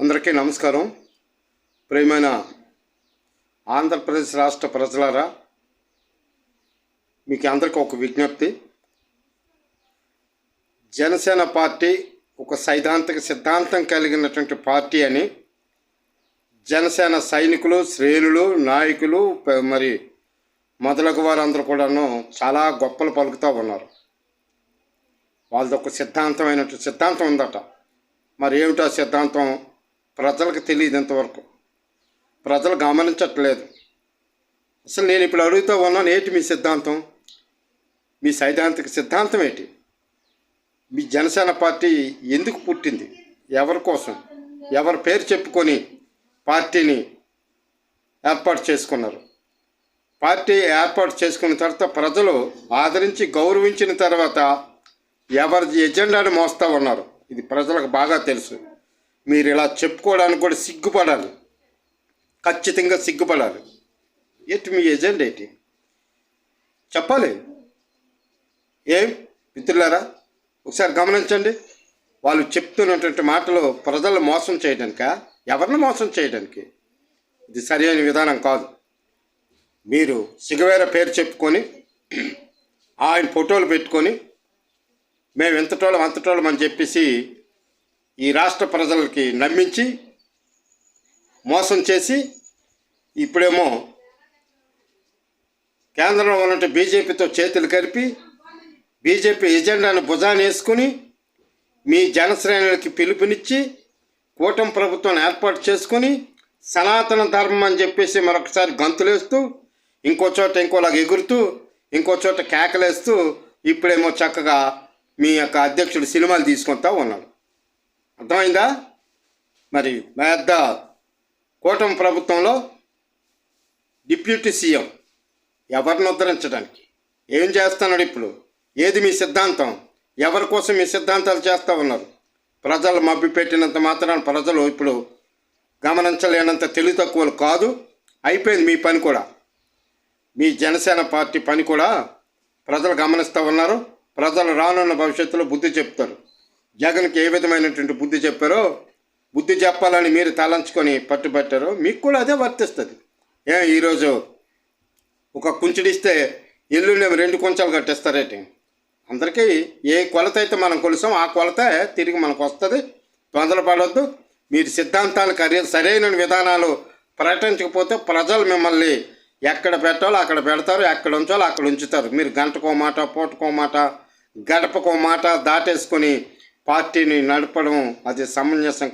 అందరికీ నమస్కారం. ప్రియమైన ఆంధ్రప్రదేశ్ రాష్ట్ర ప్రజలారా మీకు అందరికీ ఒక విజ్ఞప్తి. జనసేన పార్టీ ఒక సైద్ధాంతిక సిద్ధాంతం కలిగినటువంటి పార్టీ అని జనసేన సైనికులు శ్రేణులు నాయకులు మరి మొదలగు వారందరూ కూడాను చాలా గొప్పలు పలుకుతూ ఉన్నారు. వాళ్ళది ఒక సిద్ధాంతమైనటువంటి సిద్ధాంతం ఉందట. మరి ఏమిటో సిద్ధాంతం? ప్రజలకు తెలియదు ఇంతవరకు. ప్రజలు గమనించట్లేదు. అసలు నేను ఇప్పుడు అడుగుతూ ఉన్నాను ఏంటి మీ సిద్ధాంతం? మీ సైద్ధాంతిక సిద్ధాంతం ఏంటి? మీ జనసేన పార్టీ ఎందుకు పుట్టింది? ఎవరి కోసం? ఎవరి పేరు చెప్పుకొని పార్టీని ఏర్పాటు చేసుకున్నారు? పార్టీ ఏర్పాటు చేసుకున్న తర్వాత ప్రజలు ఆదరించి గౌరవించిన తర్వాత ఎవరి ఎజెండాను మోస్తూ ఉన్నారు? ఇది ప్రజలకు బాగా తెలుసు. మీరు ఇలా చెప్పుకోవడానికి కూడా సిగ్గుపడాలి. ఖచ్చితంగా సిగ్గుపడాలి. ఎట్ మీ ఏజెంట్ ఏంటి? చెప్పాలి. ఏం? మిత్రులారా ఒకసారి గమనించండి. వాళ్ళు చెప్తున్నటువంటి మాటలు ప్రజలు మోసం చేయడానిక? ఎవరిని మోసం చేయడానికి? ఇది సరైన విధానం కాదు. మీరు సిగవేర పేరు చెప్పుకొని ఆయన ఫోటోలు పెట్టుకొని మేము ఎంతటోళ్ళం అంతటోళ్ళం అని చెప్పేసి ఈ రాష్ట్ర ప్రజలకి నమ్మించి మోసం చేసి ఇప్పుడేమో కేంద్రంలో ఉన్నట్టు బీజేపీతో చేతులు కలిపి బీజేపీ ఎజెండాను భుజాన్ని వేసుకుని మీ జనశ్రేణులకి పిలుపునిచ్చి కూటమి ప్రభుత్వాన్ని ఏర్పాటు చేసుకుని సనాతన ధర్మం అని చెప్పేసి మరొకసారి గంతులేస్తూ ఇంకో చోట ఇంకోలాగా ఎగురుతూ ఇంకో చోట కేకలేస్తూ ఇప్పుడేమో చక్కగా మీ యొక్క అధ్యక్షుడు సినిమాలు తీసుకుంటా ఉన్నాడు. అర్థమైందా? మరి పెద్ద కూటమి ప్రభుత్వంలో డిప్యూటీ సీఎం ఎవరిని ఉద్ధరించడానికి? ఏం చేస్తున్నాడు ఇప్పుడు? ఏది మీ సిద్ధాంతం? ఎవరి కోసం మీ సిద్ధాంతాలు చేస్తూ ఉన్నారు? ప్రజలు మబ్బి పెట్టినంత మాత్రాన ప్రజలు ఇప్పుడు గమనించలేనంత తెలివి తక్కువలు కాదు. అయిపోయింది మీ పని కూడా. మీ జనసేన పార్టీ పని కూడా ప్రజలు గమనిస్తూ ఉన్నారు. ప్రజలు రానున్న భవిష్యత్తులో బుద్ధి చెప్తారు. జగన్కి ఏ విధమైనటువంటి బుద్ధి చెప్పారో బుద్ధి చెప్పాలని మీరు తలంచుకొని పట్టుబట్టారో మీకు కూడా అదే వర్తిస్తుంది. ఏ ఈరోజు ఒక కుంచుడిస్తే ఎల్లుండి రెండు కుంచాలు కట్టేస్తారేంటి? అందరికీ ఏ కొలత అయితే మనం కొలుసాం ఆ కొలత తిరిగి మనకు వస్తుంది. తొందరపడొద్దు మీరు సిద్ధాంతాలు కరి సరైన విధానాలు ప్రకటించకపోతే ప్రజలు మిమ్మల్ని ఎక్కడ పెట్టాలో అక్కడ పెడతారు ఎక్కడ ఉంచాలో అక్కడ ఉంచుతారు. మీరు గంటకో మాట పూటకో మాట గడపకో మాట దాటేసుకొని పార్టీని నడపడం అది సమంజసం